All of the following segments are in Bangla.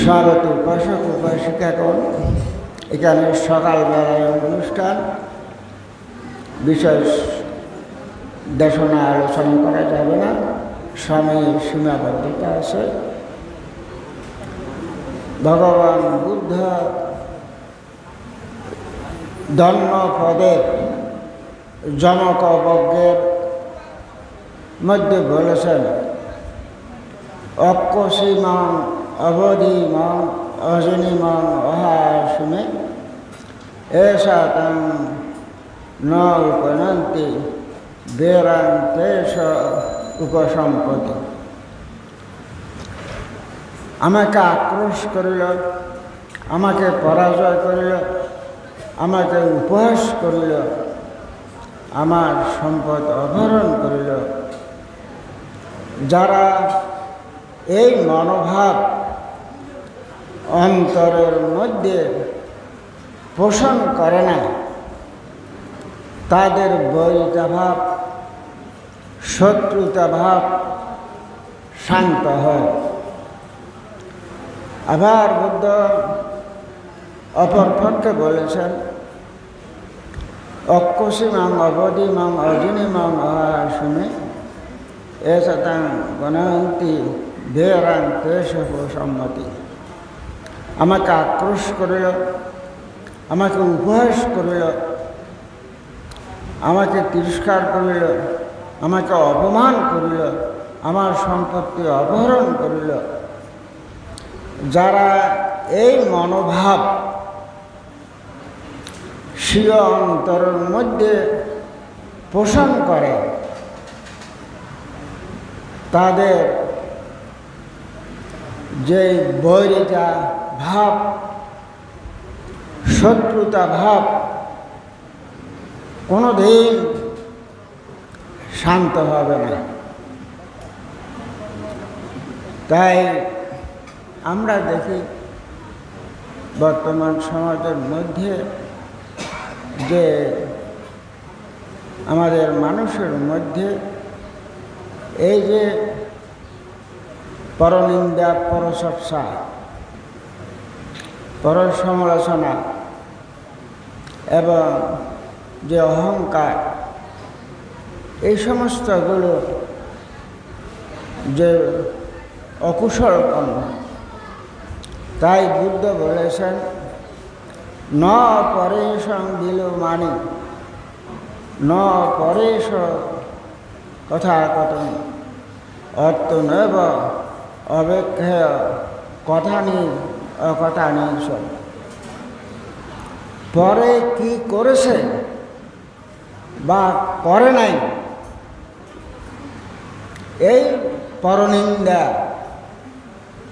স্বাগত উপাসক উপাসিকাগণ এখানে। সকালবেলায় অনুষ্ঠান। বিশেষ দেশনা আলোচনা করা যাবে না। সময়ের সীমাবদ্ধতা আছে। ভগবান বুদ্ধ ধর্মপদের জনকবজ্ঞের মধ্যে বলেছেন অক্ষসীমাং অবধিমাং অজনিমাং অহাসুমে এষা তং ন উপসম্পত্তি আমাকে আক্রোশ করিল, আমাকে পরাজয় করিল, আমাকে উপহাস করিল, আমার সম্পদ অপহরণ করিল। যারা এই মনোভাব অন্তরের মধ্যে পোষণ করে না। তাদের বৈতা ভাব, শত্রুতা ভাব শান্ত হয়। আবার বুদ্ধ অপরপক্ষে বলেছেন অক্ষসীমাং অবধিমাং অজনিমাং অহাসুমে এসতাং গণন্তি ধীরাং কেশব সম্মতি। আমাকে আক্রোশ করিল, আমাকে উপহাস করিল, আমাকে তিরস্কার করিল, আমাকে অপমান করিল, আমার সম্পত্তি অপহরণ করিল। যারা এই মনোভাব স্বীয় অন্তরের মধ্যে পোষণ করে, তাদের যে বৈরিতা ভাব, শত্রুতা ভাব, কোনোদিন শান্ত হবে না। তাই আমরা দেখি বর্তমান সমাজের মধ্যে যে আমাদের মানুষের মধ্যে এই যে পরনিন্দা, পরচর্চা পর সমালোচনা এবং যে অহংকার, এই সমস্তগুলো যে অকুশল কর্ম তাই বুদ্ধ বলেছেন, ন পরেশং দিল মানি ন পরেশ কথা কথন অর্থ নব অবেক্ষেয় কথা নেই অকথা নেই পরে কি করেছে বা করে নাই, এই পরনিন্দা,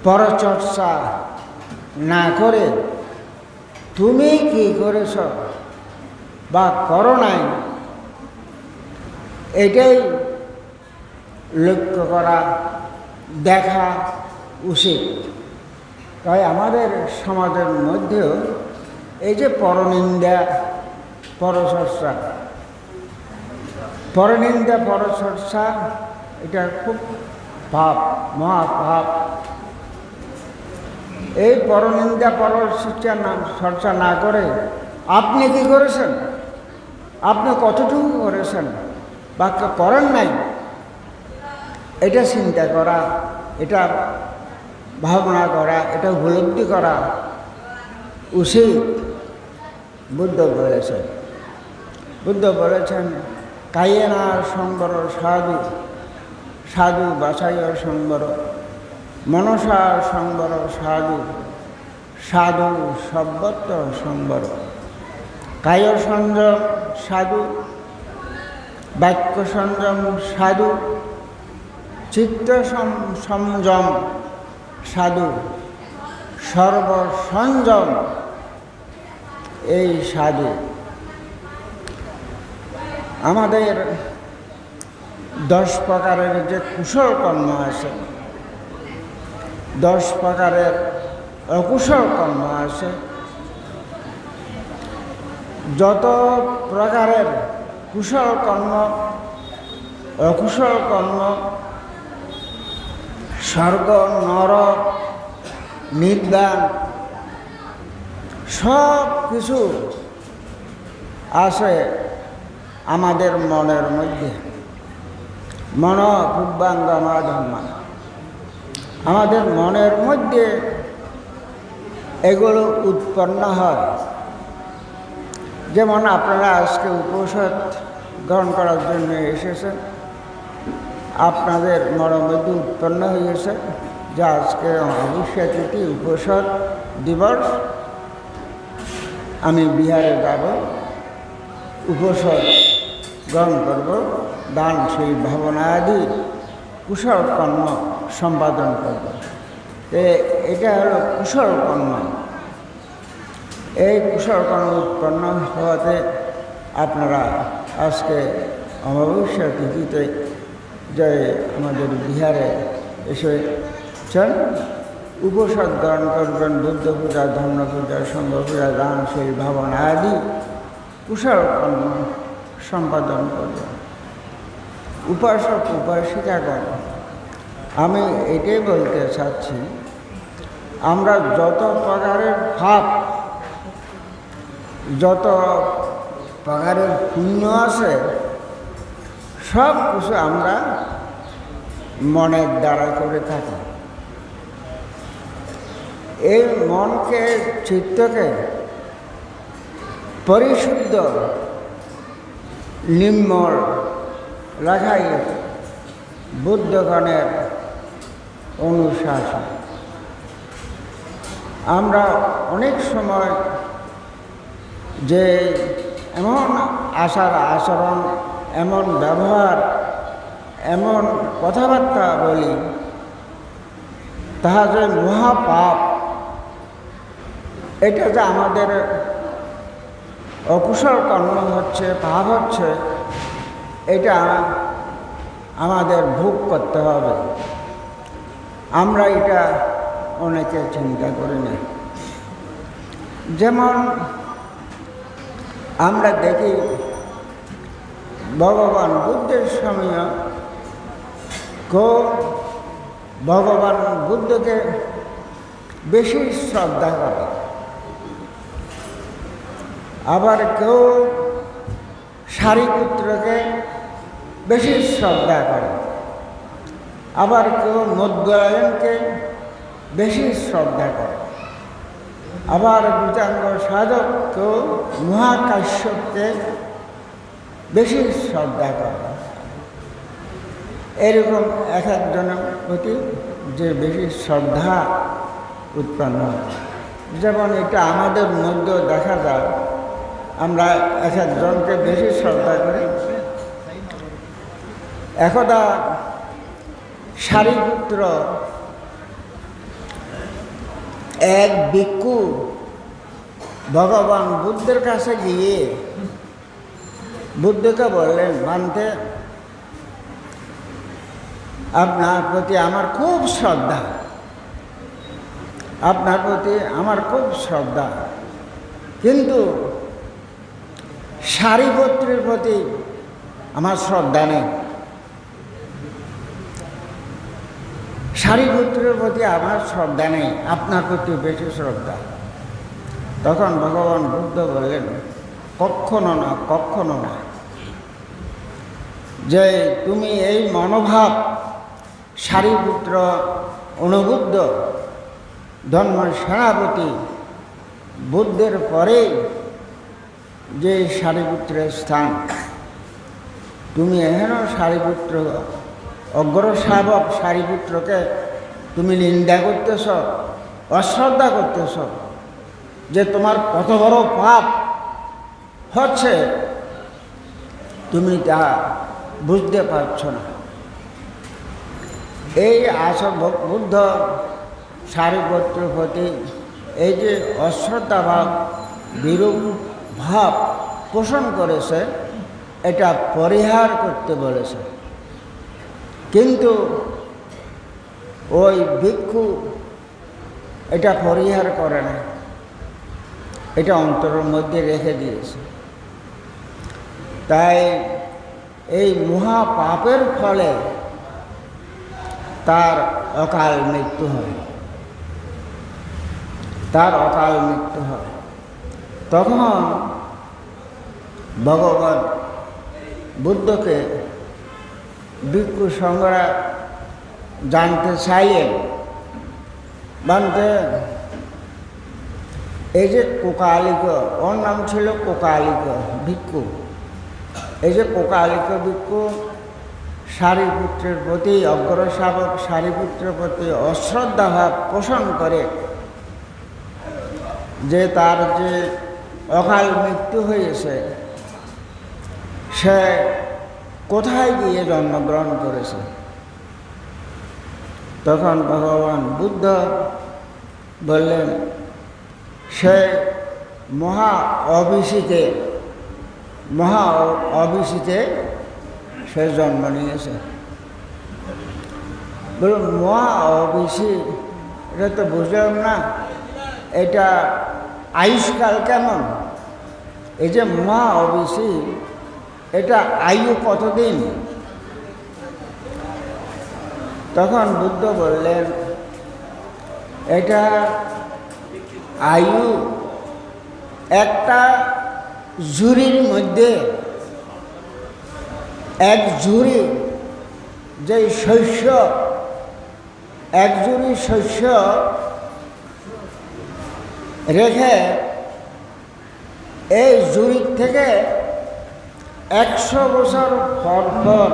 পরচর্চা না করে তুমি কি করেছ বা করো নাই, এটাই লক্ষ্য করা দেখা উচিত। তাই আমাদের সমাজের মধ্যেও এই যে পরনিন্দা, পরচর্চা পরনিন্দা, পরচর্চা, এটা খুব পাপ মহাপাপ এই পরনিন্দা, পরচর্চা না, চর্চা না করে আপনি কি করেছেন? আপনি কতটুকু করেছেন? বা করেন নাই। এটা চিন্তা করা, এটা ভাবনা করা, এটা উপলব্ধি করা উচিত। বুদ্ধ বলেছেন। বুদ্ধ বলেছেন, কাইয়েনা সম্বর সাধু সাধু বাছাইয় সম্বর, মনসা সম্বর সাধু সাধু সব্বত্র সম্বর। কায় সংযম সাধু, বাক্য সংযম সাধু, চিত্ত সংযম সাধু সর্বসংযম এই সাধু। আমাদের দশ প্রকারের যে কুশল কর্ম আছে, দশ প্রকারের অকুশল কর্ম আছে, যত প্রকারের কুশল কর্ম, অকুশল কর্ম স্বর্গ নরক নির্বাণ, সব কিছু আসে আমাদের মনের মধ্যে। মন পূর্বাঙ্গমা ধর্ম আমাদের মনের মধ্যে এগুলো উৎপন্ন হয়। যেমন আপনারা আজকে উপসদ গ্রহণ করার জন্য এসেছেন। আপনাদের মনের মধ্যে উৎপন্ন হয়েছে যা আজকে অমাবস্যা তিথি উপসদ দিবস। আমি বিহারে যাব উপসদ গ্রহণ করব, দান সেই ভাবনা আদি কুশল কর্ম সম্পাদন করব। এটা হলো কুশল কর্ম। এই কুশল কর্ম উৎপন্ন হওয়াতে আপনারা আজকে অমাবস্যা তিথিতে যে আমাদের বিহারে এসেছেন উপসদ গ্রহণ করবেন বুদ্ধ পূজা, ধর্ম পূজা, সংঘ পূজা, দান, সেই ভাবনা আদি কুশল কর্ম সম্পাদন করবেন। উপাসক, উপাসিকাগণ, আমি এটাই বলতে চাচ্ছি, আমরা যত প্রকারের ভাব, যত প্রকারের পুণ্য আছে সব কিছু আমরা মনের দ্বারা করে থাকি। এই মনকে, চিত্তকে পরিশুদ্ধ নিম্মল রাখাই বুদ্ধগণের অনুশাসন। আমরা অনেক সময় যে এমন আশার আচরণ এমন ব্যবহার, এমন কথাবার্তা বলি, তাহা যে মহাপাপ, এটা যে আমাদের অকুশল কর্ম হচ্ছে, পাপ হচ্ছে, এটা আমাদের ভোগ করতে হবে। আমরা এটা অনেকে চিন্তা করি না। যেমন আমরা দেখি ভগবান বুদ্ধের কেউ ভগবান বুদ্ধকে বেশি শ্রদ্ধা করে। আবার কেউ সারিপুত্রকে বেশি শ্রদ্ধা করে। আবার কেউ মধ্যায়নকে বেশি শ্রদ্ধা করে। আবার গীতাঙ্গ সাধক কেউ মহাকাশ্যপকে বেশি শ্রদ্ধা করে এরকম এক একজনের প্রতি যে বেশি শ্রদ্ধা উৎপন্ন যেমন এটা আমাদের মধ্যে দেখা যায়, আমরা এক একজনকে বেশি শ্রদ্ধা করি। একদা সারিপুত্র এক ভিক্ষু ভগবান বুদ্ধের কাছে গিয়ে বুদ্ধকে বললেন, মানতে আপনার প্রতি আমার খুব শ্রদ্ধা। আপনার প্রতি আমার খুব শ্রদ্ধা। কিন্তু সারিপত্রের প্রতি আমার শ্রদ্ধা নেই। সারিপুত্রের প্রতি আমার শ্রদ্ধা নেই, আপনার প্রতি বেশি শ্রদ্ধা। তখন ভগবান বুদ্ধ বললেন কখনো না কখনো না। যে তুমি এই মনোভাব সারিপুত্র অনুবুদ্ধ ধর্ম সেনাপতি বুদ্ধের পরে যে সারিপুত্রের স্থান, তুমি এহেন সারিপুত্র অগ্র শাবক সারিপুত্রকে তুমি নিন্দা করতেছ, অশ্রদ্ধা করতেছ যে তোমার কত বড় পাপ হচ্ছে। তুমি তা বুঝতে পারছ না। এই আস বুদ্ধ সারিপুত্র প্রতি এই যে অশ্রদ্ধা ভাব বিরূপ ভাব পোষণ করেছে, এটা পরিহার করতে বলেছে। কিন্তু ওই ভিক্ষু এটা পরিহার করে না। এটা অন্তরের মধ্যে রেখে দিয়েছে। তাই এই মহা পাপের ফলে তার অকাল মৃত্যু হয়। তার অকাল মৃত্যু হয়। তখন ভগবান বুদ্ধকে ভিক্ষু সংঘরা জানতে চাইলেন জানতে এই যে কোকালিক, ওর নাম ছিল কোকালিক ভিক্ষু। এই যে কোকালিক ভিক্ষু সারিপুত্রের প্রতি অগ্রশাবক সারিপুত্রের প্রতি অশ্রদ্ধা ভাব পোষণ করে যে তার যে অকাল মৃত্যু হয়েছে, সে কোথায় গিয়ে জন্মগ্রহণ করেছে? তখন ভগবান বুদ্ধ বললেন, সে মহা অভিষিতে মহা অভিষিতে সে জন্ম নিয়েছে। বলুন, মহা অভিষি, এটা তো বুঝলাম না, এটা আয়ুষ্কাল কেমন? এই যে মহা অভিষি, এটা আয়ু কতদিন? তখন বুদ্ধ বললেন, এটা আয়ু একটা ঝুড়ির মধ্যে এক ঝুড়ি যে শস্য, এক ঝুড়ি শস্য রেখে এই ঝুড়ির থেকে একশো বছর পর পর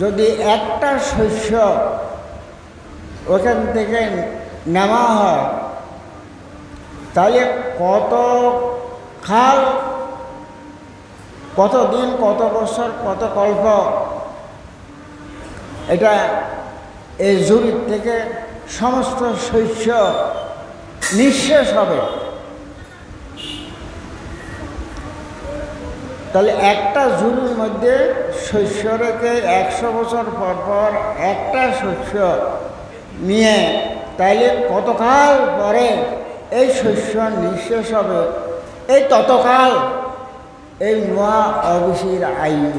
যদি একটা শস্য ওখান থেকে নেওয়া হয়, তাহলে কত খাল, কত দিন, কত বছর, কত কল্প এটা এই জুড়ির থেকে সমস্ত শস্য নিঃশেষ হবে। তাহলে একটা ঝুড়ির মধ্যে শস্য রেখে একশো বছর পর পর একটা শস্য নিয়ে তাইলে কতকাল পরে এই শস্য নিঃশেষ হবে? এই ততকাল এই মহা অবিষের আয়ু।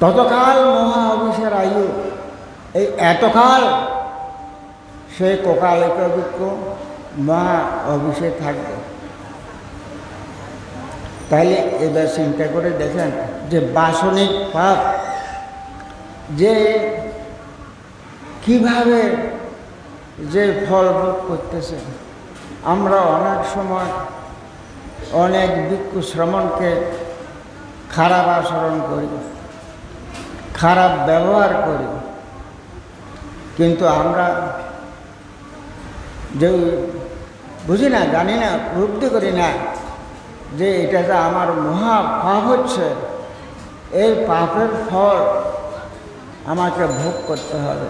ততকাল মহা অবিষের আয়ু। এই এতকাল সে কোকালিক মহা অভিষেক থাকবে। তাহলে এবার চিন্তা করে দেখেন যে বাসনিক পাপ, যে কীভাবে যে ফল ভোগ করতেছে। আমরা অনেক সময় অনেক ভিক্ষু শ্রমণকে খারাপ আচরণ করি, খারাপ ব্যবহার করি। কিন্তু আমরা যে বুঝি না, জানি না, উপলব্ধি করি না যে এটা যে আমার মহা পাপ হচ্ছে, এই পাপের ফল আমাকে ভোগ করতে হবে।